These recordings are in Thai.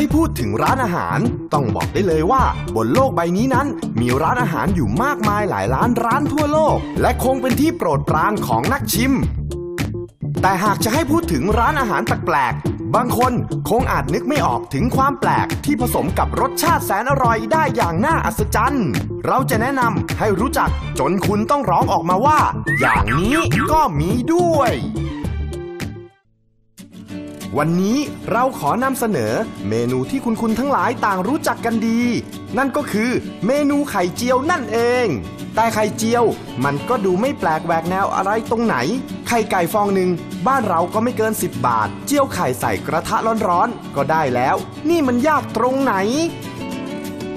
ให้พูดถึงร้านอาหาร ต้องบอกได้เลยว่า บนโลกใบนี้นั้น มีร้านอาหารอยู่มากมายหลายร้านร้านทั่วโลก และคงเป็นที่โปรดปรานของนักชิม แต่หากจะให้พูดถึงร้านอาหารแปลกๆบางคนคงอาจนึกไม่ออกถึงความแปลกที่ผสมกับรสชาติแสนอร่อยได้อย่างน่าอัศจรรย์ เราจะแนะนำให้รู้จักจนคุณต้องร้องออกมาว่า อย่างนี้ก็มีด้วย วันนี้เราขอนำเสนอเมนูที่คุณคุณทั้งหลายต่างรู้จักกันดี นั่นก็คือเมนูไข่เจียวนั่นเอง แต่ไข่เจียวมันก็ดูไม่แปลกแหวกแนวอะไรตรงไหน ไข่ไก่ฟองหนึ่งบ้านเราก็ไม่เกิน 10 บาท เจียวไข่ใส่กระทะร้อนๆก็ได้แล้ว นี่มันยากตรงไหน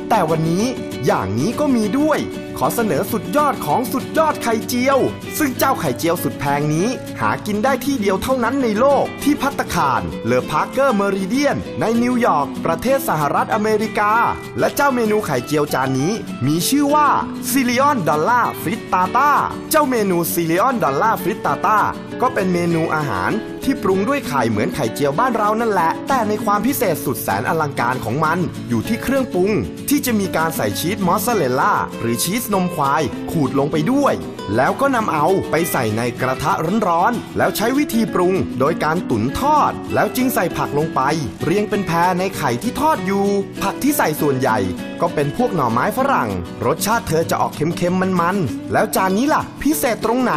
แต่วันนี้อย่างนี้ก็มีด้วย ขอเสนอสุดยอดของสุดยอดไข่เจียว ซึ่งเจ้าไข่เจียวสุดแพงนี้ หากินได้ที่เดียวเท่านั้นในโลกที่พัตตาคารเลอพาร์เกอร์เมริเดียน ในนิวยอร์กประเทศสหรัฐอเมริกา และเจ้าเมนูไข่เจียวจานนี้ มีชื่อว่าซิลิออนดอลล่าฟริตตาตาเจ้าเมนูซิลิออนดอลล่าฟริตตาตาก็เป็นเมนูอาหาร ที่ปรุงด้วยไข่เหมือนไข่เจียวบ้านเรานั่นแหละ แต่ในความพิเศษสุดแสนอลังการของมัน อยู่ที่เครื่องปรุง ที่จะมีการใส่ชีสมอสซาเรลล่าหรือชีสนมควาย ขูดลงไปด้วย แล้วก็นำเอาไปใส่ในกระทะร้อนๆแล้วใช้วิธีปรุง โดยการตุ๋นทอด แล้วจึงใส่ผักลงไป เรียงเป็นแพรในไข่ที่ทอดอยู่ ผักที่ใส่ส่วนใหญ่ ก็เป็นพวกหน่อไม้ฝรั่ง รสชาติเธอจะออกเค็มๆมันๆ แล้วจานนี้ล่ะ พิเศษตรงไหน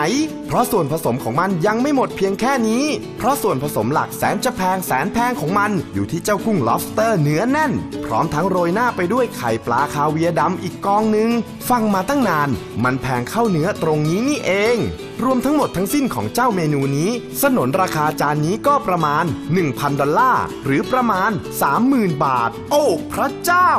เพราะส่วนผสมของมันยังไม่หมดเพียงแค่นี้ เพราะส่วนผสมหลักแสนจะแพงแสนแพงของมัน อยู่ที่เจ้ากุ้ง lobster เนื้อแน่น พร้อมทั้งโรยหน้าไปด้วยไข่ปลาคาเวียร์ดำอีกกองหนึ่งฟังมาตั้งนาน มันแพงเข้าเนื้อตรงนี้นี่เองรวมทั้งหมดทั้งสิ้นของเจ้าเมนูนี้ สนนราคาจานนี้ก็ประมาณ 1,000 ดอลลาร์ หรือประมาณ 30,000 บาท โอ้ พระเจ้า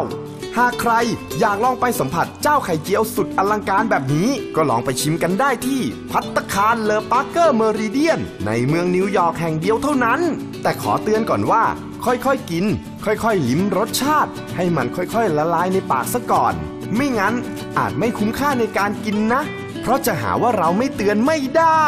หากใครอยากลองไปสัมผัสเจ้าไข่เจียวสุดอลังการแบบนี้ ก็ลองไปชิมกันได้ที่ พัตตาคารเลอปาร์เกอร์เมอริเดียน ในเมืองนิวยอร์กแห่งเดียวเท่านั้น แต่ขอเตือนก่อนว่า ค่อยๆกิน ค่อยๆลิ้มรสชาติ ให้มันค่อยๆละลายในปากซะก่อน ไม่งั้นอาจไม่คุ้มค่าในการกินนะ เพราะจะหาว่าเราไม่เตือนไม่ได้